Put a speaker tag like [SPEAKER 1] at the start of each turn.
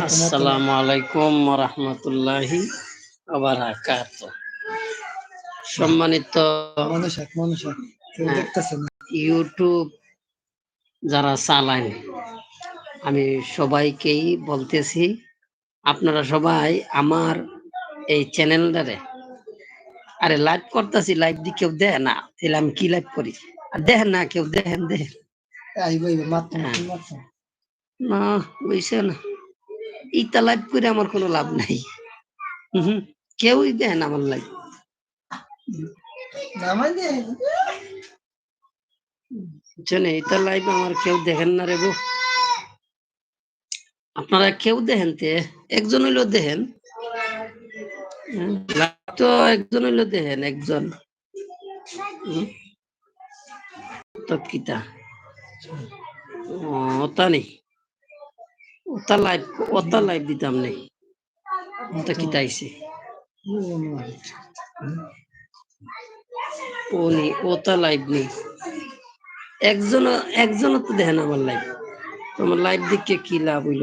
[SPEAKER 1] আসসালামু আলাইকুম রহমতুল্লাহি সম্মানিত হ্যাঁ। ইউটিউব যারা চালান আমি সবাইকেই বলতেছি আপনারা সবাই আমার এই চ্যানেলটারে আরে লাইভ করতেছি লাইভ দিয়ে কেউ দেয় না তাহলে আমি কি লাইভ করি? আর দেখেন না কেউ দেখেন দেখেন না বুঝছে না? ইটা লাইভ করে আমার কোনো লাভ নাই। হুম কেউই দেন আমার লাইভ বুঝছেন এটা লাইভ আমার কেউ দেখেন না রে গো আপনারা কেউ দেখেন তে? একজন হইল দেখেন। তো একজন হইল দেখেন একজন। হুম। তো কিতা ও, ওটা নেই। ওটা লাইভ ওটা লাইভ দিতাম নেই ওটা কি তাইছে ও নেই ওটা লাইভ নেই একজন একজন তো দেখেন আমার লাইভ তোমার লাইভ দেখে কি লাভ হইল?